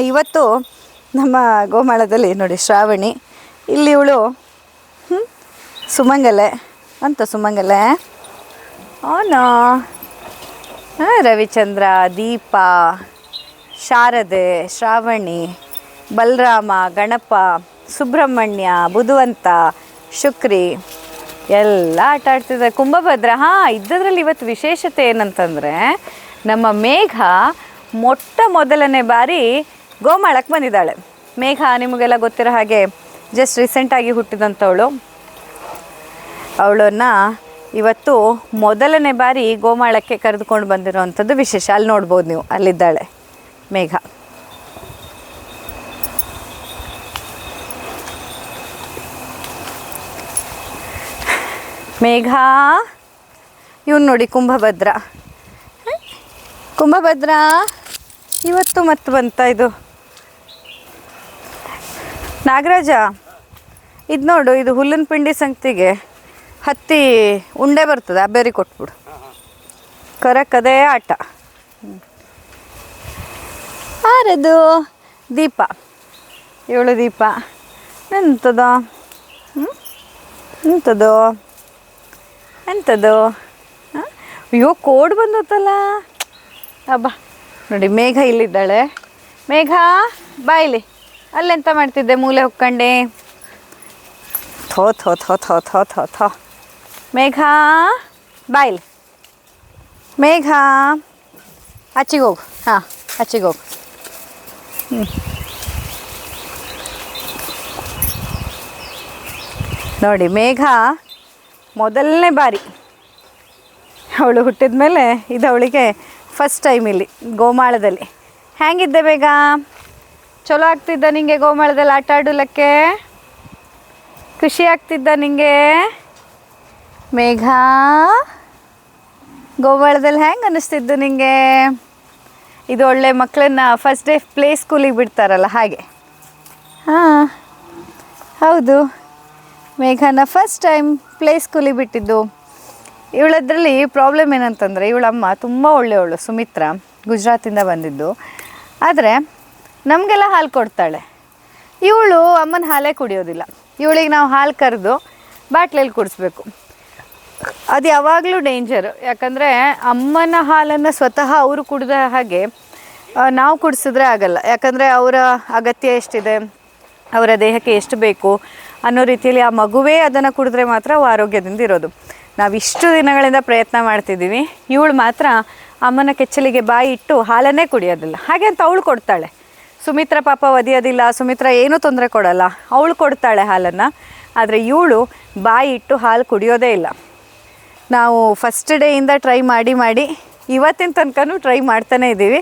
ಇವತ್ತು ನಮ್ಮ ಗೋಮಾಳದಲ್ಲಿ ನೋಡಿ ಶ್ರಾವಣಿ. ಇಲ್ಲಿ ಇವಳು ಸುಮಂಗಲೆ. ಅಂತ ಸುಮಂಗಲೆ. ಅವನು? ರವಿಚಂದ್ರ, ದೀಪ, ಶಾರದೆ, ಶ್ರಾವಣಿ, ಬಲರಾಮ, ಗಣಪ, ಸುಬ್ರಹ್ಮಣ್ಯ, ಬುಧವಂತ, ಶುಕ್ರಿ. ಎಲ್ಲ ಆಟ ಆಡ್ತಿದ್ದಾರೆ. ಕುಂಭಭದ್ರ, ಹಾಂ, ಇದ್ದದ್ರಲ್ಲಿ ಇವತ್ತು ವಿಶೇಷತೆ ಏನಂತಂದರೆ, ನಮ್ಮ ಮೇಘ ಮೊಟ್ಟ ಮೊದಲನೇ ಬಾರಿ ಗೋಮಾಳಕ್ಕೆ ಬಂದಿದ್ದಾಳೆ. ಮೇಘ ನಿಮಗೆಲ್ಲ ಗೊತ್ತಿರೋ ಹಾಗೆ ಜಸ್ಟ್ ರೀಸೆಂಟಾಗಿ ಹುಟ್ಟಿದಂಥವಳು ಅವಳನ್ನು ಇವತ್ತು ಮೊದಲನೇ ಬಾರಿ ಗೋಮಾಳಕ್ಕೆ ಕರೆದುಕೊಂಡು ಬಂದಿರೋವಂಥದ್ದು ವಿಶೇಷ. ಅಲ್ಲಿ ನೋಡ್ಬೋದು ನೀವು, ಅಲ್ಲಿದ್ದಾಳೆ ಮೇಘ. ಮೇಘ, ಇವ್ನು ನೋಡಿ ಕುಂಭಭದ್ರ. ಕುಂಭಭದ್ರಾ? ಇವತ್ತು ಮತ್ತೆ ಬಂತ ಇದು? ನಾಗರಾಜ, ಇದು ನೋಡು, ಇದು ಹುಲ್ಲಿನ ಪಿಂಡಿ ಸಂಗತಿಗೆ ಹತ್ತಿ ಉಂಡೆ ಬರ್ತದೆ, ಅಬ್ಬೇರಿ ಕೊಟ್ಬಿಡು. ಕರಕ್ ಅದೇ ಆಟ. ಆರದು? ದೀಪ. ಏಳು ದೀಪ. ಎಂಥದೋ ಎಂಥದೋ ಎಂಥದ್ದು ಹ? ಅಯ್ಯೋ, ಕೋಡ್ ಬಂದತ್ತಲ್ಲ? ಅಬ್ಬ. ನೋಡಿ, ಮೇಘ ಇಲ್ಲಿದ್ದಾಳೆ. ಮೇಘ ಬಾಯಿಲಿ ಅಲ್ಲೆಂತ ಮಾಡ್ತಿದ್ದೆ ಮೂಲೆ ಹೊಕ್ಕಂಡೆ? ಥೋ ಥೋ ಥೋ ಥೋ ಥೋ ಥೋ ಥೋ. ಮೇಘ ಬಾಯಿಲಿ ಮೇಘ, ಆಚೆಗೆ ಹೋಗು. ಹಾಂ, ಆಚೆಗೆ ಹೋಗು. ಹ್ಞೂ ನೋಡಿ, ಮೇಘ ಮೊದಲನೇ ಬಾರಿ ಅವಳು ಹುಟ್ಟಿದ ಮೇಲೆ ಇದು ಅವಳಿಗೆ ಫಸ್ಟ್ ಟೈಮ್ ಇಲ್ಲಿ, ಗೋಮಾಳದಲ್ಲಿ. ಹೇಗಿದ್ದೆ ಬೇಗ? ಚಲೋ ಆಗ್ತಿದ್ದ ನಿಂಗೆ ಗೋಮಾಳದಲ್ಲಿ ಆಟ ಆಡೋಲಕ್ಕೆ? ಖುಷಿ ಆಗ್ತಿದ್ದ ನಿಂಗೆ? ಮೇಘ? ಗೋಮಾಳದಲ್ಲಿ ಹೆಂಗೆ ಅನ್ನಿಸ್ತಿದ್ದು ನಿಂಗೆ? ಇದು ಒಳ್ಳೆ ಮಕ್ಕಳನ್ನ ಫಸ್ಟ್ ಡೇ ಪ್ಲೇ ಸ್ಕೂಲಿಗೆ ಬಿಡ್ತಾರಲ್ಲ, ಹಾಗೆ. ಹಾಂ, ಹೌದು. ಮೇಘನ ಫಸ್ಟ್ ಟೈಮ್ ಪ್ಲೇ ಸ್ಕೂಲಿಗೆ ಬಿಟ್ಟಿದ್ದು. ಇವಳದ್ರಲ್ಲಿ ಪ್ರಾಬ್ಲಮ್ ಏನಂತಂದರೆ ಇವಳಮ್ಮ ತುಂಬ ಒಳ್ಳೆಯವಳು, ಸುಮಿತ್ರಾ, ಗುಜರಾತಿಂದ ಬಂದಿದ್ದು. ಆದರೆ ನಮಗೆಲ್ಲ ಹಾಲು ಕೊಡ್ತಾಳೆ. ಇವಳು ಅಮ್ಮನ ಹಾಲೇ ಕುಡಿಯೋದಿಲ್ಲ. ಇವಳಿಗೆ ನಾವು ಹಾಲು ಕರೆದು ಬಾಟ್ಲಲ್ಲಿ ಕುಡಿಸ್ಬೇಕು. ಅದು ಯಾವಾಗಲೂ ಡೇಂಜರ್ ಯಾಕಂದರೆ ಅಮ್ಮನ ಹಾಲನ್ನು ಸ್ವತಃ ಅವರು ಕುಡಿದ ಹಾಗೆ ನಾವು ಕುಡಿಸಿದ್ರೆ ಆಗಲ್ಲ. ಯಾಕಂದರೆ ಅವರ ಅಗತ್ಯ ಎಷ್ಟಿದೆ, ಅವರ ದೇಹಕ್ಕೆ ಎಷ್ಟು ಬೇಕು ಅನ್ನೋ ರೀತಿಯಲ್ಲಿ ಆ ಮಗುವೇ ಅದನ್ನು ಕುಡಿದ್ರೆ ಮಾತ್ರ ಅವು ಆರೋಗ್ಯದಿಂದ ಇರೋದು. ನಾವು ಇಷ್ಟು ದಿನಗಳಿಂದ ಪ್ರಯತ್ನ ಮಾಡ್ತಿದ್ದೀವಿ. ಇವಳು ಮಾತ್ರ ಅಮ್ಮನ ಕೆಚ್ಚಲಿಗೆ ಬಾಯಿ ಇಟ್ಟು ಹಾಲನ್ನೇ ಕುಡಿಯೋದಿಲ್ಲ. ಹಾಗೆ ಅಂತ ಅವಳು ಕೊಡ್ತಾಳೆ. ಸುಮಿತ್ರ ಪಾಪ ಒದಿಯೋದಿಲ್ಲ, ಸುಮಿತ್ರ ಏನೂ ತೊಂದರೆ ಕೊಡಲ್ಲ. ಅವಳು ಕೊಡ್ತಾಳೆ ಹಾಲನ್ನು. ಆದರೆ ಇವಳು ಬಾಯಿ ಇಟ್ಟು ಹಾಲು ಕುಡಿಯೋದೇ ಇಲ್ಲ. ನಾವು ಫಸ್ಟ್ ಡೇಯಿಂದ ಟ್ರೈ ಮಾಡಿ ಮಾಡಿ ಇವತ್ತಿನ ತನಕನೂ ಟ್ರೈ ಮಾಡ್ತಾನೇ ಇದ್ದೀವಿ.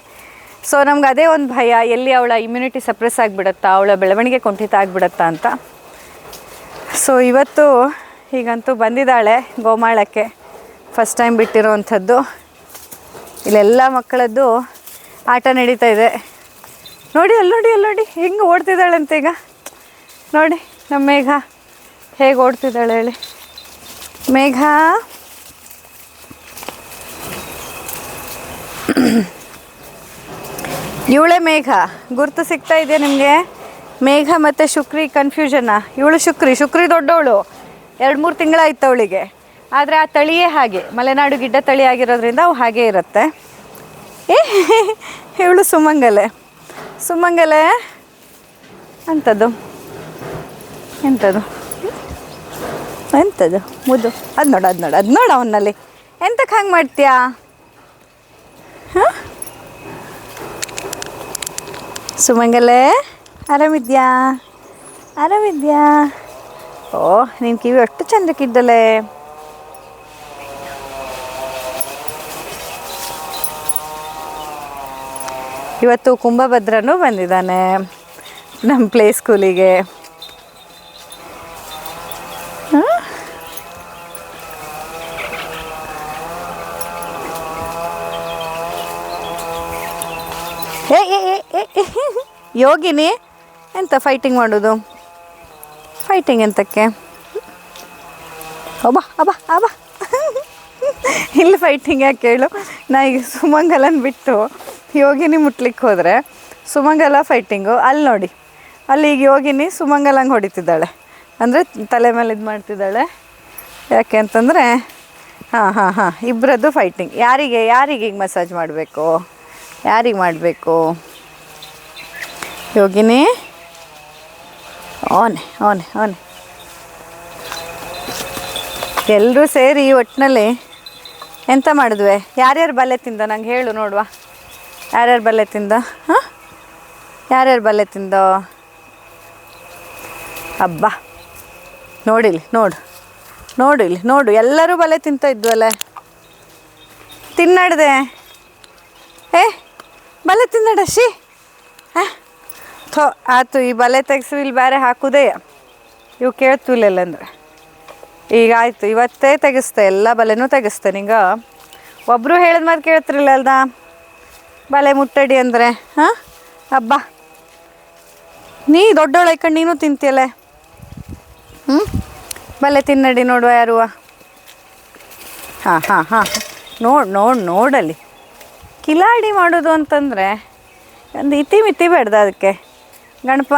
ಸೊ ನಮ್ಗೆ ಅದೇ ಒಂದು ಭಯ, ಎಲ್ಲಿ ಅವಳ ಇಮ್ಯುನಿಟಿ ಸಪ್ರೆಸ್ ಆಗಿಬಿಡತ್ತಾ, ಅವಳ ಬೆಳವಣಿಗೆ ಕುಂಠಿತ ಆಗಿಬಿಡತ್ತಾ ಅಂತ. ಸೊ ಇವತ್ತು ಹೀಗಂತೂ ಬಂದಿದ್ದಾಳೆ ಗೋಮಾಳಕ್ಕೆ. ಫಸ್ಟ್ ಟೈಮ್ ಬಿಟ್ಟಿರೋವಂಥದ್ದು. ಇಲ್ಲೆಲ್ಲ ಮಕ್ಕಳದ್ದು ಆಟ ನಡೀತಾ ಇದೆ. ನೋಡಿ, ಅಲ್ಲಿ ನೋಡಿ ಅಲ್ಲಿ ನೋಡಿ, ಹೆಂಗೆ ಓಡ್ತಿದ್ದಾಳಂತೆ ಈಗ. ನೋಡಿ, ನಮ್ಮ ಮೇಘ. ಹೇಗೆ ಓಡ್ತಿದ್ದಾಳೆ ಹೇಳಿ. ಮೇಘ. ಇವಳೆ ಮೇಘ. ಗುರ್ತು ಸಿಗ್ತಾ ಇದೆಯಾ ನಿಮಗೆ? ಮೇಘ ಮತ್ತು ಶುಕ್ರಿ ಕನ್ಫ್ಯೂಷನ್ನ ಇವಳು ಶುಕ್ರಿ ಶುಕ್ರಿ ದೊಡ್ಡವಳು. ಎರಡು ಮೂರು ತಿಂಗಳಾಯ್ತು ಅವಳಿಗೆ. ಆದರೆ ಆ ತಳಿಯೇ ಹಾಗೆ. ಮಲೆನಾಡು ಗಿಡ್ಡ ತಳಿ ಆಗಿರೋದ್ರಿಂದ ಅವು ಹಾಗೇ ಇರುತ್ತೆ. ಏ, ಇವಳು ಸುಮಂಗಲೆ. ಸುಮಂಗಲೆ ಅಂಥದ್ದು ಎಂಥದ್ದು ಎಂಥದ್ದು ಮುದ್ದು. ಅದು ನೋಡು ಅದು ನೋಡು ಅದು ನೋಡು ಅವನಲ್ಲಿ ಎಂತಕ್ಕೆ ಹಂಗೆ ಮಾಡ್ತೀಯಾ? ಹಾಂ? ಸುಮಂಗಲೆ, ಆರಾಮಿದ್ಯಾ? ಆರಾಮಿದ್ಯಾ? ಓ ನಿನ್ ಕಿವಿ ಅಷ್ಟು ಚಂದಕ್ಕಿದ್ದಲೆ ಇವತ್ತು ಕುಂಭಭದ್ರನೂ ಬಂದಿದ್ದಾನೆ ನಮ್ಮ ಪ್ಲೇ ಸ್ಕೂಲಿಗೆ ಯೋಗಿನಿ ಎಂತ ಫೈಟಿಂಗ್ ಮಾಡೋದು ಫೈಟಿಂಗ್ ಎಂತಕ್ಕೆ? ಅಬ್ಬಾ ಅಬ್ಬಾ ಅಬ್ಬಾ. ಇಲ್ಲಿ ಫೈಟಿಂಗ್ ಯಾಕೆ ಹೇಳು? ನಾ ಈಗ ಸುಮಂಗಲನ್ ಬಿಟ್ಟು ಯೋಗಿನಿ ಮುಟ್ಲಿಕ್ಕೆ ಹೋದರೆ ಸುಮಂಗಲ ಫೈಟಿಂಗು ಅಲ್ಲಿ ನೋಡಿ. ಅಲ್ಲಿ ಈಗ ಯೋಗಿನಿ ಸುಮಂಗಲಂಗೆ ಹೊಡಿತಿದ್ದಾಳೆ. ಅಂದರೆ ತಲೆ ಮೇಲೆ ಇದು ಮಾಡ್ತಿದ್ದಾಳೆ. ಯಾಕೆ ಅಂತಂದರೆ, ಹಾಂ ಹಾಂ ಹಾಂ ಇಬ್ಬರದ್ದು ಫೈಟಿಂಗ್ ಯಾರಿಗೆ ಯಾರಿಗೆ ಈಗ ಮಸಾಜ್ ಮಾಡಬೇಕು? ಯಾರಿಗೆ ಮಾಡಬೇಕು? ಯೋಗಿನಿ? ಓನೆ ಓನೆ ಓನೆ ಎಲ್ಲರೂ ಸೇರಿ ಒಟ್ಟಿನಲ್ಲಿ ಎಂತ ಮಾಡಿದ್ವಿ? ಯಾರ್ಯಾರು ಬಲೆ ತಿಂದ? ನಂಗೆ ಹೇಳು, ನೋಡುವ. ಯಾರ್ಯಾರು ಬಲೆ ತಿಂದ? ಹಾಂ? ಯಾರ್ಯಾರು ಬಲೆ ತಿಂದೋ? ಅಬ್ಬಾ. ನೋಡಿಲಿ, ನೋಡು. ನೋಡು ಇಲ್ಲಿ ನೋಡು. ಎಲ್ಲರೂ ಬಲೆ ತಿಂತ ಇದ್ವಲ್ಲ ತಿನ್ನಡ್ದೆ. ಏ, ಬಲೆ ತಿನ್ನಡ ಶಿ ಹಾಂ? ಥೋ ಆಯ್ತು ಈ ಬಲೆ ತೆಗ್ಸು ಇಲ್ಲಿ ಬೇರೆ ಹಾಕುದೇ ಇವು ಕೇಳ್ತಿಲ್ಲ ಅಂದ್ರೆ. ಈಗ ಆಯಿತು, ಇವತ್ತೇ ತೆಗೆಸ್ತೆ, ಎಲ್ಲ ಬಲೆನೂ ತೆಗೆಸ್ತೆ ನಿಂಗೆ. ಒಬ್ಬರು ಹೇಳಿದ ಮಾತು ಕೇಳ್ತಿರಲಿಲ್ಲ ಅಲ್ದ ಬಲೆ ಮುಟ್ಟಡಿ ಅಂದರೆ, ಹಾಂ? ಹಬ್ಬ ನೀ ದೊಡ್ಡವಳು ಐಕಂಡು ನೀನು ತಿಂತಿಯಲ್ಲ ಹ್ಞೂ ಬಲೆ ತಿನ್ನಡಿ ನೋಡುವ ಯಾರುವ? ಹಾಂ ಹಾಂ ಹಾಂ. ನೋಡಿ ನೋಡಿ ನೋಡಲ್ಲಿ ಕಿಲಾಡಿ ಮಾಡೋದು ಅಂತಂದರೆ, ಒಂದು ಇತಿ ಮಿತಿ ಬೇಡ್ದ ಅದಕ್ಕೆ. ಗಣಪ,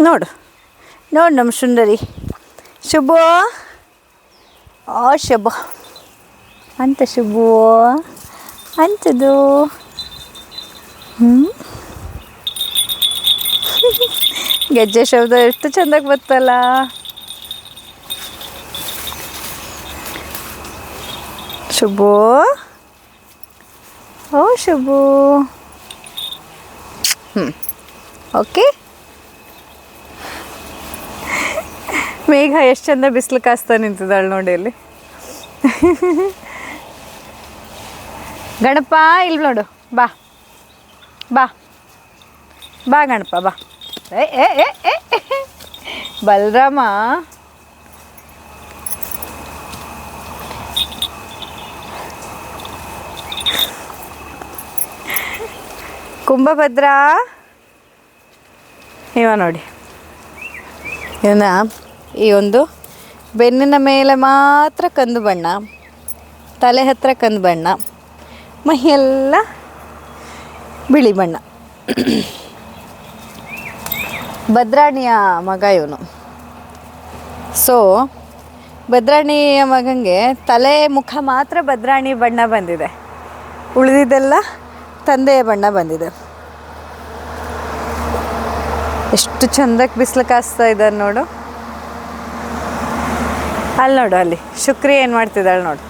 ನೋಡು ನೋಡು ನಮ್ಮ ಸುಂದರಿ. ಶುಭೋ, ಆ ಶುಭ. ಅಂತ ಶುಭೋ ಅಂತದು ಹ್ಞೂ ಗೆಜ್ಜೆ ಶಬ್ದ ಎಷ್ಟು ಚಂದಕ್ಕೆ ಬತ್ತಲ್ಲ. ಶುಭು ಓ ಶುಭು. ಹ್ಞೂ ಓಕೆ ಮೇಘ ಎಷ್ಟು ಚಂದ ಬಿಸಿಲು ಕಾಸ್ತಾ ನಿಂತಿದ್ದಾಳೆ ನೋಡಿ ಅಲ್ಲಿ ಗಣಪ ಇಲ್ಲಿ ನೋಡು ಬಾ ಬಾ ಬಾ ಗಣಪ ಬಾ ಏ ಏ ಏ ಏ ಏ. ಬಲರಾಮ ಕುಂಭಭದ್ರ ಇವ ನೋಡಿ. ಇವನ ಈ ಒಂದು ಬೆನ್ನಿನ ಮೇಲೆ ಮಾತ್ರ ಕಂದು ಬಣ್ಣ, ತಲೆ ಹತ್ತಿರ ಕಂದು ಬಣ್ಣ, ಮೈಯೆಲ್ಲ ಬಿಳಿ ಬಣ್ಣ. ಭದ್ರಾಣಿಯ ಮಗ ಇವನು. ಸೊ ಭದ್ರಾಣಿಯ ಮಗನಿಗೆ ತಲೆ ಮುಖ ಮಾತ್ರ ಭದ್ರಾಣಿ ಬಣ್ಣ ಬಂದಿದೆ. ಉಳಿದಿದ್ದೆಲ್ಲ ತಂದೆಯ ಬಣ್ಣ ಬಂದಿದೆ. ಎಷ್ಟು ಚಂದಕ್ಕೆ ಬಿಸಿಲು ಕಾಸ್ತಾ ಇದ್ದಾರೆ ನೋಡು. ಅಲ್ಲಿ ನೋಡು, ಅಲ್ಲಿ. ಶುಕ್ರಿ ಏನು ಮಾಡ್ತಿದ್ದಾಳೆ ನೋಡು.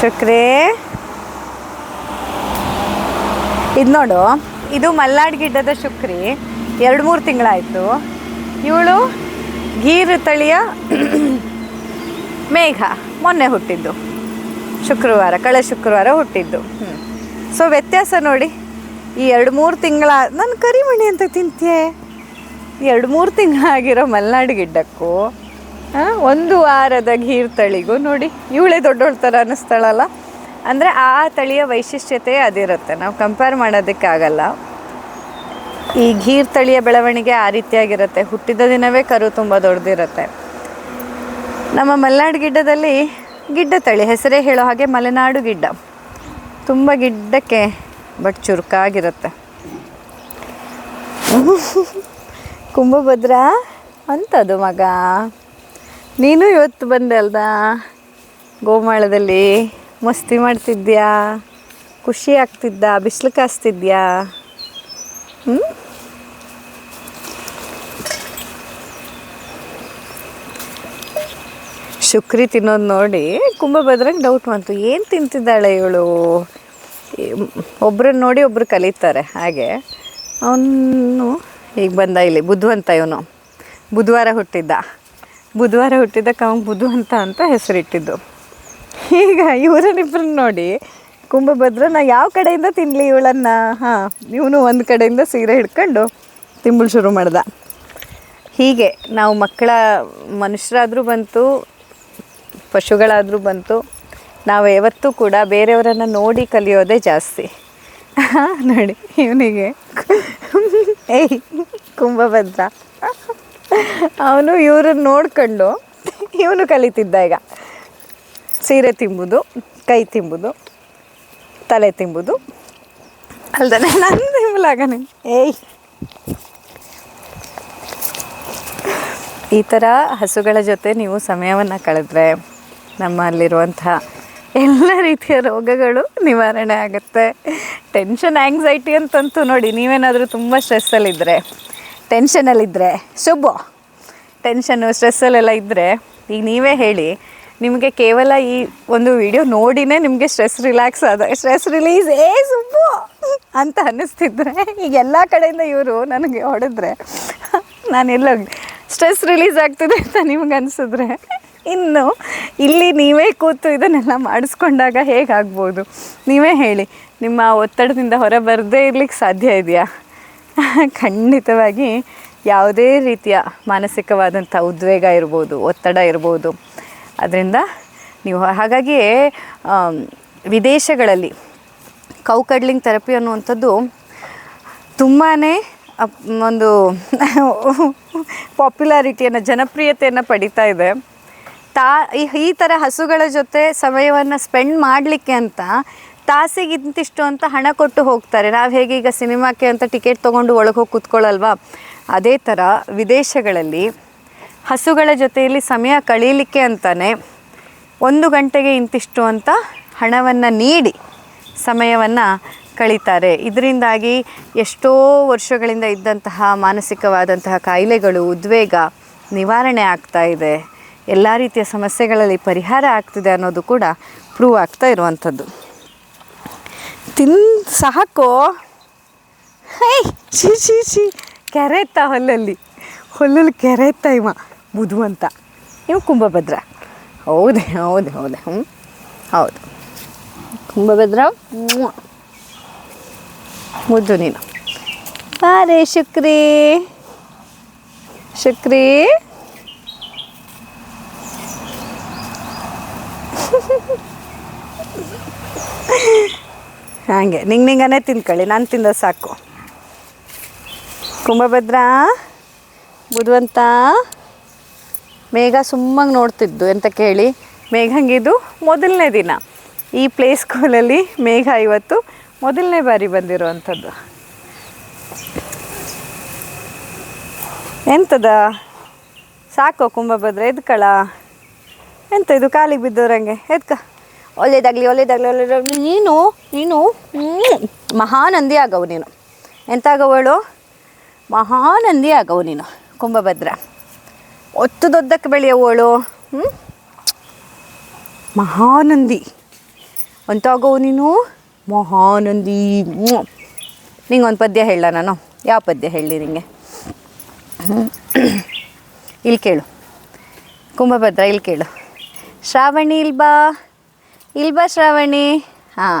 ಶುಕ್ರೇ. ಇದು ನೋಡು, ಇದು ಮಲ್ನಾಡ್ ಗಿಡ್ಡದ ಶುಕ್ರಿ. ಎರಡು ಮೂರು ತಿಂಗಳಾಯಿತು. ಇವಳು ಗೀರು ತಳಿಯ ಮೇಘ ಮೊನ್ನೆ ಹುಟ್ಟಿದ್ದು. ಶುಕ್ರವಾರ ಕಳೆ ಶುಕ್ರವಾರ ಹುಟ್ಟಿದ್ದು. ಸೊ ವ್ಯತ್ಯಾಸ ನೋಡಿ. ಈ ಎರಡು ಮೂರು ತಿಂಗಳ, ನಾನು ಕರಿಮಣಿ ಅಂತ ತಿಂತೀಯೆ? ಎರಡು ಮೂರು ತಿಂಗಳಾಗಿರೋ ಮಲೆನಾಡು ಗಿಡ್ಡಕ್ಕೂ ಒಂದು ವಾರದ ಗೀರ್ ತಳಿಗೂ ನೋಡಿ, ಇವಳೇ ದೊಡ್ಡೋಳ ಥರ ಅನ್ನಿಸ್ತಾಳಲ್ಲ ಅಂದರೆ ಆ ತಳಿಯ ವೈಶಿಷ್ಟ್ಯತೆ ಅದಿರುತ್ತೆ, ನಾವು ಕಂಪೇರ್ ಮಾಡೋದಕ್ಕಾಗಲ್ಲ. ಈ ಗೀರ್ ತಳಿಯ ಬೆಳವಣಿಗೆ ಆ ರೀತಿಯಾಗಿರುತ್ತೆ, ಹುಟ್ಟಿದ ದಿನವೇ ಕರು ತುಂಬ ದೊಡ್ಡದಿರುತ್ತೆ. ನಮ್ಮ ಮಲೆನಾಡು ಗಿಡ್ಡದಲ್ಲಿ ಗಿಡ್ಡ ತಳಿ, ಹೆಸರೇ ಹೇಳೋ ಹಾಗೆ ಮಲೆನಾಡು ಗಿಡ್ಡ. ತುಂಬ ಗಿಡ್ಡಕ್ಕೆ ಬಟ್ ಚುರುಕಾಗಿರುತ್ತೆ. ಕುಂಭಭದ್ರ ಅಂತದು ಮಗ. ನೀನು ಇವತ್ತು ಬಂದೆ ಅಲ್ದಾ? ಗೋಮಾಳದಲ್ಲಿ ಮಸ್ತಿ ಮಾಡ್ತಿದ್ಯಾ? ಖುಷಿ ಆಗ್ತಿದ್ದ ಬಿಸಿಲು ಕಾಸ್ತಿದ್ಯಾ? ಹ್ಞೂ ಶುಕ್ರಿ ತಿನ್ನೋದು ನೋಡಿ ಕುಂಭಭದ್ರಂಗೆ ಡೌಟ್ ಬಂತು. ಏನು ತಿಂತಿದ್ದಾಳೆ ಇವಳು? ಒಬ್ರನ್ನ ನೋಡಿ ಒಬ್ಬರು ಕಲಿತಾರೆ ಹಾಗೆ. ಅವನು ಈಗ ಬಂದ ಇಲ್ಲಿ ಬುದ್ಧವಂತ ಇವನು. ಬುಧವಾರ ಹುಟ್ಟಿದ್ದ. ಬುಧವಾರ ಹುಟ್ಟಿದ್ದ ಅವ್ನು ಬುದ್ಧವಂತ ಅಂತ ಹೆಸರಿಟ್ಟಿದ್ದು. ಈಗ ಇವರನ್ನಿಬ್ಬರನ್ನ ನೋಡಿ ಕುಂಭಭದ್ರನ ಯಾವ ಕಡೆಯಿಂದ ತಿನ್ನಲಿ ಇವಳನ್ನು? ಹಾಂ, ಇವನು ಒಂದು ಕಡೆಯಿಂದ ಸೀರೆ ಹಿಡ್ಕೊಂಡು ತಿಂಬಳು ಶುರು ಮಾಡ್ದ. ಹೀಗೆ ನಾವು ಮಕ್ಕಳ ಮನುಷ್ಯರಾದರೂ ಬಂತು, ಪಶುಗಳಾದರೂ ಬಂತು ನಾವು ಯಾವತ್ತೂ ಕೂಡ ಬೇರೆಯವರನ್ನು ನೋಡಿ ಕಲಿಯೋದೇ ಜಾಸ್ತಿ. ನೋಡಿ, ಇವನಿಗೆ. ಏಯ್, ಕುಂಭಭದ್ರ. ಅವನು ಇವ್ರನ್ನ ನೋಡ್ಕೊಂಡು ಇವನು ಕಲಿತಿದ್ದ ಈಗ. ಸೀರೆ ತಿಂಬುದು, ಕೈ ತಿಂಬುದು, ತಲೆ ತಿಂಬುದು. ಅಲ್ದೇ ನಾನು ತಿಂಬಲಾಗ ಏಯ್. ಈ ಥರ ಹಸುಗಳ ಜೊತೆ ನೀವು ಸಮಯವನ್ನು ಕಳೆದ್ರೆ ನಮ್ಮಲ್ಲಿರುವಂತಹ ಎಲ್ಲ ರೀತಿಯ ರೋಗಗಳು ನಿವಾರಣೆ ಆಗುತ್ತೆ. ಟೆನ್ಷನ್ ಆ್ಯಂಗ್ಸೈಟಿ ಅಂತಂತೂ ನೋಡಿ, ನೀವೇನಾದರೂ ತುಂಬ ಸ್ಟ್ರೆಸ್ಸಲ್ಲಿದ್ದರೆ ಟೆನ್ಷನಲ್ಲಿದ್ದರೆ ಶುಭ. ಟೆನ್ಷನ್ನು ಸ್ಟ್ರೆಸ್ಸಲ್ಲೆಲ್ಲ ಇದ್ದರೆ ಈಗ ನೀವೇ ಹೇಳಿ, ನಿಮಗೆ ಕೇವಲ ಈ ಒಂದು ವಿಡಿಯೋ ನೋಡಿನೇ ನಿಮಗೆ ಸ್ಟ್ರೆಸ್ ರಿಲ್ಯಾಕ್ಸ್ ಆದ ಸ್ಟ್ರೆಸ್ ರಿಲೀಸ್ ಏ ಸುಬ್ಬು ಅಂತ ಅನ್ನಿಸ್ತಿದ್ರೆ, ಈಗ ಎಲ್ಲ ಕಡೆಯಿಂದ ಇವರು ನನಗೆ ಹೊಡೆದ್ರೆ ನಾನು ಎಲ್ಲೋಗಿ ಸ್ಟ್ರೆಸ್ ರಿಲೀಸ್ ಆಗ್ತಿದೆ ಅಂತ ನಿಮ್ಗೆ ಅನಿಸಿದ್ರೆ ಇನ್ನು ಇಲ್ಲಿ ನೀವೇ ಕೂತು ಇದನ್ನೆಲ್ಲ ಮಾಡಿಸ್ಕೊಂಡಾಗ ಹೇಗಾಗ್ಬೋದು? ನೀವೇ ಹೇಳಿ. ನಿಮ್ಮ ಒತ್ತಡದಿಂದ ಹೊರ ಬರದೇ ಇರ್ಲಿಕ್ಕೆ ಸಾಧ್ಯ ಇದೆಯಾ? ಖಂಡಿತವಾಗಿ ಯಾವುದೇ ರೀತಿಯ ಮಾನಸಿಕವಾದಂಥ ಉದ್ವೇಗ ಇರ್ಬೋದು, ಒತ್ತಡ ಇರ್ಬೋದು. ಅದರಿಂದ ನೀವು ಹಾಗಾಗಿ ವಿದೇಶಗಳಲ್ಲಿ ಕೌಕಡ್ಲಿಂಗ್ ಥೆರಪಿ ಅನ್ನುವಂಥದ್ದು ತುಂಬಾ ಒಂದು ಪಾಪ್ಯುಲಾರಿಟಿಯನ್ನು, ಜನಪ್ರಿಯತೆಯನ್ನು ಪಡಿತಾ ಇದೆ. ತಾ, ಈ- ಥರ ಹಸುಗಳ ಜೊತೆ ಸಮಯವನ್ನು ಸ್ಪೆಂಡ್ ಮಾಡಲಿಕ್ಕೆ ಅಂತ ತಾಸಿಗೆ ಇಂತಿಷ್ಟು ಅಂತ ಹಣ ಕೊಟ್ಟು ಹೋಗ್ತಾರೆ. ನಾವು ಹೇಗೆ ಈಗ ಸಿನಿಮಾಕ್ಕೆ ಅಂತ ಟಿಕೆಟ್ ತೊಗೊಂಡು ಒಳಗೆ ಹೋಗಿ ಕೂತ್ಕೊಳ್ಳಲ್ವಾ ಅದೇ ಥರ ವಿದೇಶಗಳಲ್ಲಿ ಹಸುಗಳ ಜೊತೆಯಲ್ಲಿ ಸಮಯ ಕಳೀಲಿಕ್ಕೆ ಅಂತಲೇ ಒಂದು ಗಂಟೆಗೆ ಇಂತಿಷ್ಟು ಅಂತ ಹಣವನ್ನು ನೀಡಿ ಸಮಯವನ್ನು ಕಳೀತಾರೆ. ಇದರಿಂದಾಗಿ ಎಷ್ಟೋ ವರ್ಷಗಳಿಂದ ಇದ್ದಂತಹ ಮಾನಸಿಕವಾದಂತಹ ಕಾಯಿಲೆಗಳು, ಉದ್ವೇಗ ನಿವಾರಣೆ ಆಗ್ತಾ ಇದೆ. ಎಲ್ಲ ರೀತಿಯ ಸಮಸ್ಯೆಗಳಲ್ಲಿ ಪರಿಹಾರ ಆಗ್ತಿದೆ ಅನ್ನೋದು ಕೂಡ ಪ್ರೂವ್ ಆಗ್ತಾ ಇರುವಂಥದ್ದು. ತಿನ್, ಸಾಕು. ಹೈ ಚಿ ಚಿ ಚಿ ಕೆರೆತ ಹೊಲಲ್ಲಿ. ಹೊಲಲ್ಲಿ ಇತ್ತ ಇವ, ಬುಧುವಂತ. ಇವು ಕುಂಭಭದ್ರ. ಹೌದೆ ಹೌದೆ ಹೌದೆ ಹ್ಞೂ ಹೌದು. ಕುಂಭಭದ್ರ. ಮುದ್ದು ನೀನು. ಬಾರೇ ಶುಕ್ರಿ. ಶುಕ್ರಿ. ಹಾಗೆ, ನಿಂಗೆ ನಿಂಗನೇ ತಿನ್ಕೊಳ್ಳಿ, ನಾನು ತಿಂದ ಸಾಕು. ಕುಂಭಭದ್ರ ಬುಧವಂತ ಮೇಘ ಸುಮ್ಮಂಗೆ ನೋಡ್ತಿದ್ದು ಅಂತ ಕೇಳಿ. ಮೇಘಂಗಿದು ಮೊದಲನೇ ದಿನ. ಈ ಪ್ಲೇ ಸ್ಕೂಲಲ್ಲಿ ಮೇಘ ಇವತ್ತು ಮೊದಲನೇ ಬಾರಿ ಬಂದಿರುವಂಥದ್ದು. ಎಂತದ? ಸಾಕೋ ಕುಂಭಭದ್ರ, ಎದ್ಕಳ? ಎಂತ ಇದು ಕಾಲಿಗೆ ಬಿದ್ದವ್ರಂಗೆ ಎದ್ಕ. ಒಳ್ಳೇದಾಗಲಿ ಒಳ್ಳೇದಾಗಲಿ ಒಳ್ಳೇದಾಗಲಿ. ನೀನು ನೀನು ಮಹಾನಂದಿ ಆಗವು ನೀನು. ಎಂತಾಗವಳು ಮಹಾನಂದಿ ಆಗವು ನೀನು, ಕುಂಭಭದ್ರ. ಒತ್ತು ದೊಡ್ಡಕ್ಕೆ ಬೆಳೆಯವಳು ಹ್ಞೂ ಮಹಾನಂದಿ. ಅಂತಾಗವು ನೀನು? ಮಹಾನಂದಿ. ನಿಂಗೆ ಒಂದು ಪದ್ಯ ಹೇಳ ನಾನು. ಯಾವ ಪದ್ಯ ಹೇಳಿ ನಿಂಗೆ? ಇಲ್ಲಿ ಕೇಳು. ಕುಂಭಭದ್ರ, ಇಲ್ಲಿ ಕೇಳು. ಶ್ರಾವಣಿ ಇಲ್ಬಾ ಇಲ್ಬಾ ಶ್ರಾವಣಿ? ಹಾಂ,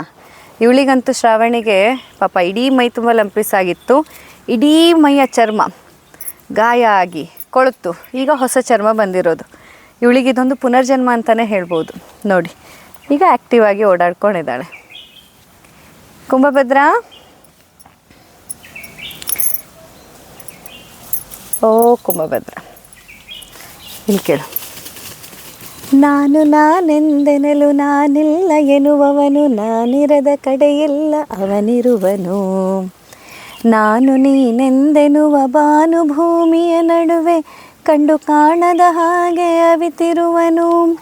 ಇವಳಿಗಂತೂ ಶ್ರಾವಣಿಗೆ ಪಾಪ ಇಡೀ ಮೈ ತುಂಬ ಲಂಪಿಸ್ ಆಗಿತ್ತು. ಇಡೀ ಮೈಯ ಚರ್ಮ ಗಾಯ ಆಗಿ ಕೊಳುತ್ತು. ಈಗ ಹೊಸ ಚರ್ಮ ಬಂದಿರೋದು. ಇವಳಿಗೆ ಇದೊಂದು ಪುನರ್ಜನ್ಮ ಅಂತಲೇ ಹೇಳ್ಬೋದು. ನೋಡಿ, ಈಗ ಆ್ಯಕ್ಟಿವ್ ಆಗಿ ಓಡಾಡ್ಕೊಂಡಿದ್ದಾಳೆ. ಕುಂಭಭದ್ರ? ಓ, ಕುಂಭಭದ್ರ. ಇಲ್ಲಿ ಕೇಳು. ನಾನು ನಾನೆಂದೆನಲು ನಾನಿಲ್ಲ ಎನ್ನುವವನು ನಾನಿರದ ಕಡೆಯೆಲ್ಲ ಅವನಿರುವನು. ನಾನು ನೀನೆಂದೆನುವ ಭಾನುಭೂಮಿಯ ನಡುವೆ ಕಂಡು ಕಾಣದ ಹಾಗೆ ಅವಿತಿರುವನು.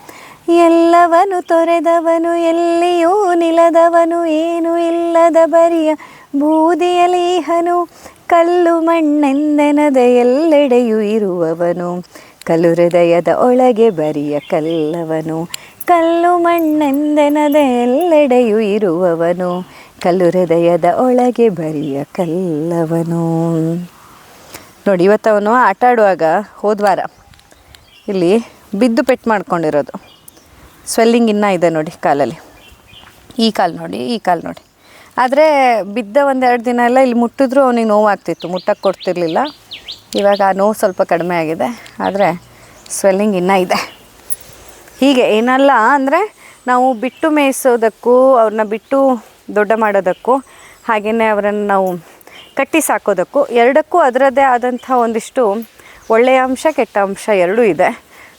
ಎಲ್ಲವನು ತೊರೆದವನು, ಎಲ್ಲಿಯೂ ನಿಲದವನು, ಏನು ಇಲ್ಲದ ಬರಿಯ ಬೂದಿಯಲೀಹನು. ಕಲ್ಲು ಮಣ್ಣೆಂದೆನದ ಎಲ್ಲೆಡೆಯೂ ಇರುವವನು. ಕಲ್ಲು ಹೃದಯದ ಒಳಗೆ ಬರಿಯ ಕಲ್ಲವನು. ಕಲ್ಲು ಮಣ್ಣೆಂದೆನದೆಲ್ಲೆಡೆಯೂ ಇರುವವನು. ಕಲ್ಲು ಹೃದಯದ ಒಳಗೆ ಬರಿಯ ಕಲ್ಲವನು. ನೋಡಿ ಇವತ್ತವನು ಆಟ ಆಡುವಾಗ ಹೋದ್ವಾರ ಇಲ್ಲಿ ಬಿದ್ದು ಪೆಟ್ಟು ಮಾಡ್ಕೊಂಡಿರೋದು. ಸ್ವೆಲ್ಲಿಂಗ್ ಇನ್ನೂ ಇದೆ ನೋಡಿ ಕಾಲಲ್ಲಿ. ಈ ಕಾಲು ನೋಡಿ, ಈ ಕಾಲು ನೋಡಿ. ಆದರೆ ಬಿದ್ದ ಒಂದೆರಡು ದಿನ ಎಲ್ಲ ಇಲ್ಲಿ ಮುಟ್ಟಿದ್ರು ಅವನಿಗೆ ನೋವಾಗ್ತಿತ್ತು, ಮುಟ್ಟಕ್ಕೆ ಕೊಡ್ತಿರ್ಲಿಲ್ಲ. ಇವಾಗ ಆ ನೋವು ಸ್ವಲ್ಪ ಕಡಿಮೆ ಆಗಿದೆ, ಆದರೆ ಸ್ವೆಲ್ಲಿಂಗ್ ಇನ್ನೂ ಇದೆ. ಹೀಗೆ ಏನಲ್ಲ ಅಂದರೆ ನಾವು ಬಿಟ್ಟು ಮೇಯಿಸೋದಕ್ಕೂ, ಅವ್ರನ್ನ ಬಿಟ್ಟು ದೊಡ್ಡ ಮಾಡೋದಕ್ಕೂ ಹಾಗೆಯೇ ಅವರನ್ನು ನಾವು ಕಟ್ಟಿ ಸಾಕೋದಕ್ಕೂ, ಎರಡಕ್ಕೂ ಅದರದ್ದೇ ಆದಂಥ ಒಂದಿಷ್ಟು ಒಳ್ಳೆಯ ಅಂಶ, ಕೆಟ್ಟ ಅಂಶ ಎರಡೂ ಇದೆ.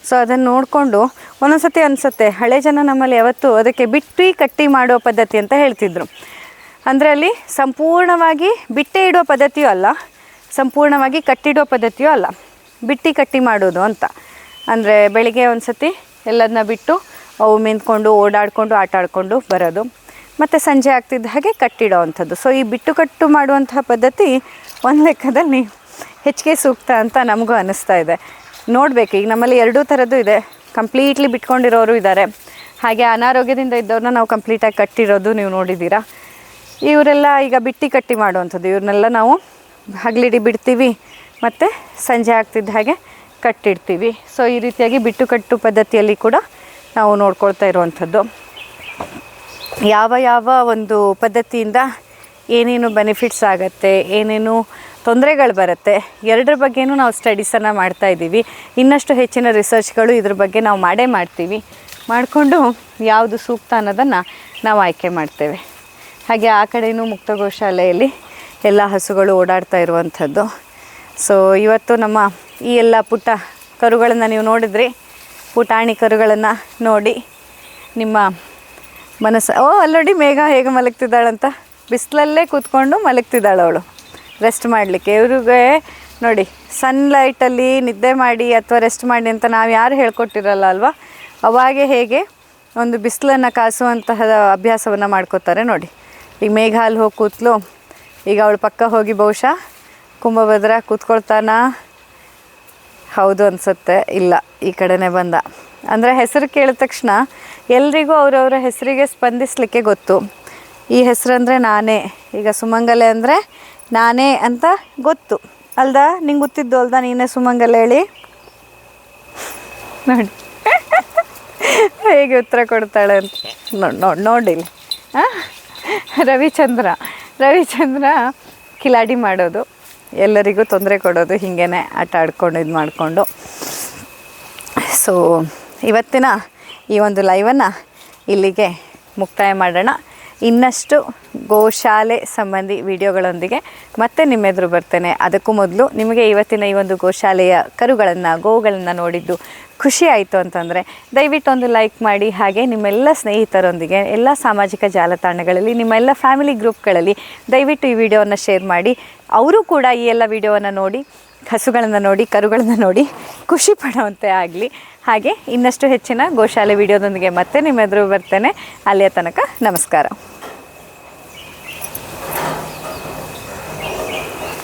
ಸೊ ಅದನ್ನು ನೋಡಿಕೊಂಡು ಒಂದೊಂದ್ಸತಿ ಅನಿಸುತ್ತೆ, ಹಳೆ ಜನ ನಮ್ಮಲ್ಲಿ ಯಾವತ್ತೂ ಅದಕ್ಕೆ ಬಿಟ್ಟು ಕಟ್ಟಿ ಮಾಡೋ ಪದ್ಧತಿ ಅಂತ ಹೇಳ್ತಿದ್ರು. ಅಂದರೆ ಅಲ್ಲಿ ಸಂಪೂರ್ಣವಾಗಿ ಬಿಟ್ಟೇ ಇಡೋ ಪದ್ಧತಿಯೂ ಅಲ್ಲ ಸಂಪೂರ್ಣವಾಗಿ ಕಟ್ಟಿಡೋ ಪದ್ಧತಿಯೂ ಅಲ್ಲ. ಬಿಟ್ಟಿ ಕಟ್ಟಿ ಮಾಡೋದು ಅಂತ. ಅಂದರೆ ಬೆಳಿಗ್ಗೆ ಒಂದು ಸತಿ ಎಲ್ಲದನ್ನ ಬಿಟ್ಟು ಅವು ಮಿಂದ್ಕೊಂಡು ಓಡಾಡಿಕೊಂಡು, ಆಟ ಆಡಿಕೊಂಡು ಬರೋದು. ಮತ್ತು ಸಂಜೆ ಆಗ್ತಿದ್ದ ಹಾಗೆ ಕಟ್ಟಿಡೋ ಅಂಥದ್ದು. ಸೊ ಈ ಬಿಟ್ಟು ಕಟ್ಟು ಮಾಡುವಂತಹ ಪದ್ಧತಿ ಒಂದು ಲೆಕ್ಕದಲ್ಲಿ ಹೆಚ್ಚಿಗೆ ಸೂಕ್ತ ಅಂತ ನಮಗೂ ಅನ್ನಿಸ್ತಾ ಇದೆ. ನೋಡಬೇಕು, ಈಗ ನಮ್ಮಲ್ಲಿ ಎರಡೂ ಥರದ್ದು ಇದೆ. ಕಂಪ್ಲೀಟ್ಲಿ ಬಿಟ್ಕೊಂಡಿರೋರು ಇದ್ದಾರೆ ಹಾಗೆ ಅನಾರೋಗ್ಯದಿಂದ ಇದ್ದವ್ರನ್ನ ನಾವು ಕಂಪ್ಲೀಟಾಗಿ ಕಟ್ಟಿರೋದು ನೀವು ನೋಡಿದ್ದೀರಾ. ಇವರೆಲ್ಲ ಈಗ ಬಿಟ್ಟಿ ಕಟ್ಟಿ ಮಾಡುವಂಥದ್ದು. ಇವ್ರನ್ನೆಲ್ಲ ನಾವು ಹಗಲಿಡಿ ಬಿಡ್ತೀವಿ, ಮತ್ತು ಸಂಜೆ ಆಗ್ತಿದ್ದ ಹಾಗೆ ಕಟ್ಟಿಡ್ತೀವಿ. ಸೊ ಈ ರೀತಿಯಾಗಿ ಬಿಟ್ಟು ಕಟ್ಟು ಪದ್ಧತಿಯಲ್ಲಿ ಕೂಡ ನಾವು ನೋಡ್ಕೊಳ್ತಾ ಇರುವಂಥದ್ದು. ಯಾವ ಯಾವ ಒಂದು ಪದ್ಧತಿಯಿಂದ ಏನೇನು ಬೆನಿಫಿಟ್ಸ್ ಆಗುತ್ತೆ, ಏನೇನು ತೊಂದರೆಗಳು ಬರುತ್ತೆ, ಎರಡರ ಬಗ್ಗೆನೂ ನಾವು ಸ್ಟಡೀಸನ್ನು ಮಾಡ್ತಾ ಇದ್ದೀವಿ. ಇನ್ನಷ್ಟು ಹೆಚ್ಚಿನ ರಿಸರ್ಚ್ಗಳು ಇದ್ರ ಬಗ್ಗೆ ನಾವು ಮಾಡೇ ಮಾಡ್ತೀವಿ. ಮಾಡಿಕೊಂಡು ಯಾವುದು ಸೂಕ್ತ ಅನ್ನೋದನ್ನು ನಾವು ಆಯ್ಕೆ ಮಾಡ್ತೇವೆ. ಹಾಗೆ ಆ ಕಡೆಯೂ ಮುಕ್ತ ಗೋಶಾಲೆಯಲ್ಲಿ ಎಲ್ಲ ಹಸುಗಳು ಓಡಾಡ್ತಾ ಇರುವಂಥದ್ದು. ಸೊ ಇವತ್ತು ನಮ್ಮ ಈ ಎಲ್ಲ ಪುಟ್ಟ ಕರುಗಳನ್ನು ನೀವು ನೋಡಿದ್ರಿ? ಪುಟಾಣಿ ಕರುಗಳನ್ನು ನೋಡಿ ನಿಮ್ಮ ಮನಸ್ಸು, ಓ, ಅಲ್ಲೋಡಿ ಮೇಘ ಹೇಗೆ ಮಲಗ್ತಿದ್ದಾಳಂತ? ಬಿಸಿಲಲ್ಲೇ ಕೂತ್ಕೊಂಡು ಮಲಗ್ತಿದ್ದಾಳೆ ಅವಳು. ರೆಸ್ಟ್ ಮಾಡಲಿಕ್ಕೆ. ಇವ್ರಿಗೆ ನೋಡಿ ಸನ್ಲೈಟಲ್ಲಿ ನಿದ್ದೆ ಮಾಡಿ ಅಥವಾ ರೆಸ್ಟ್ ಮಾಡಿ ಅಂತ ನಾವು ಯಾರು ಹೇಳ್ಕೊಟ್ಟಿರಲ್ಲ ಅಲ್ವಾ? ಅವಾಗೆ ಹೇಗೆ ಒಂದು ಬಿಸಿಲನ್ನು ಕಾಸುವಂತಹ ಅಭ್ಯಾಸವನ್ನು ಮಾಡ್ಕೋತಾರೆ ನೋಡಿ. ಈಗ ಮೇಘ ಅಲ್ಲಿ ಹೋಗಿ ಕೂತ್ಲು ಈಗ ಅವಳು ಪಕ್ಕ ಹೋಗಿ ಬಹುಶಃ ಕುಂಭಭದ್ರ ಕೂತ್ಕೊಳ್ತಾನ? ಹೌದು ಅನಿಸುತ್ತೆ. ಇಲ್ಲ, ಈ ಕಡೆನೇ ಬಂದ. ಅಂದರೆ ಹೆಸರು ಕೇಳಿದ ತಕ್ಷಣ ಎಲ್ರಿಗೂ ಅವರವರ ಹೆಸರಿಗೆ ಸ್ಪಂದಿಸಲಿಕ್ಕೆ ಗೊತ್ತು. ಈ ಹೆಸರಂದರೆ ನಾನೇ. ಈಗ ಸುಮಂಗಲೆ ಅಂದರೆ ನಾನೇ ಅಂತ ಗೊತ್ತು. ಅಲ್ದ? ನಿಂಗೆ ಗೊತ್ತಿದ್ದು ಅಲ್ದ? ನೀನೇ ಸುಮಂಗಲೆ ಹೇಳಿ. ನೋಡಿ. ಹೇಗೆ ಉತ್ತರ ಕೊಡ್ತಾಳೆ ಅಂತ. ನೋಡಿ ನೋಡಿ ನೋಡಿಲ್ಲ. ಹಾಂ ರವಿಚಂದ್ರ. ರವಿಚಂದ್ರ ಕಿಲಾಡಿ ಮಾಡೋದು. ಎಲ್ಲರಿಗೂ ತೊಂದರೆ ಕೊಡೋದು ಹೀಗೇ ಆಟ ಆಡ್ಕೊಂಡು ಇದು ಮಾಡಿಕೊಂಡು. ಸೊ ಇವತ್ತಿನ ಈ ಒಂದು ಲೈವನ್ನು ಇಲ್ಲಿಗೆ ಮುಕ್ತಾಯ ಮಾಡೋಣ. ಇನ್ನಷ್ಟು ಗೋಶಾಲೆ ಸಂಬಂಧಿ ವಿಡಿಯೋಗಳೊಂದಿಗೆ ಮತ್ತೆ ನಿಮ್ಮೆದುರು ಬರ್ತೇನೆ. ಅದಕ್ಕೂ ಮೊದಲು ನಿಮಗೆ ಇವತ್ತಿನ ಈ ಒಂದು ಗೋಶಾಲೆಯ ಕರುಗಳನ್ನು ಗೋವುಗಳನ್ನು ನೋಡಿದ್ದು ಖುಷಿ ಆಯಿತು ಅಂತಂದರೆ ದಯವಿಟ್ಟು ಒಂದು ಲೈಕ್ ಮಾಡಿ. ಹಾಗೆ ನಿಮ್ಮೆಲ್ಲ ಸ್ನೇಹಿತರೊಂದಿಗೆ, ಎಲ್ಲ ಸಾಮಾಜಿಕ ಜಾಲತಾಣಗಳಲ್ಲಿ, ನಿಮ್ಮೆಲ್ಲ ಫ್ಯಾಮಿಲಿ ಗ್ರೂಪ್ಗಳಲ್ಲಿ ದಯವಿಟ್ಟು ಈ ವಿಡಿಯೋವನ್ನು ಶೇರ್ ಮಾಡಿ. ಅವರು ಕೂಡ ಈ ಎಲ್ಲ ವಿಡಿಯೋವನ್ನು ನೋಡಿ ಹಸುಗಳನ್ನು ನೋಡಿ, ಕರುಗಳನ್ನು ನೋಡಿ ಖುಷಿ ಪಡುವಂತೆ ಆಗಲಿ. ಹಾಗೆ ಇನ್ನಷ್ಟು ಹೆಚ್ಚಿನ ಗೋಶಾಲೆ ವಿಡಿಯೋದೊಂದಿಗೆ ಮತ್ತೆ ನಿಮ್ಮ ಎದುರು ಬರ್ತೇನೆ. ಅಲ್ಲಿಯ ತನಕ ನಮಸ್ಕಾರ.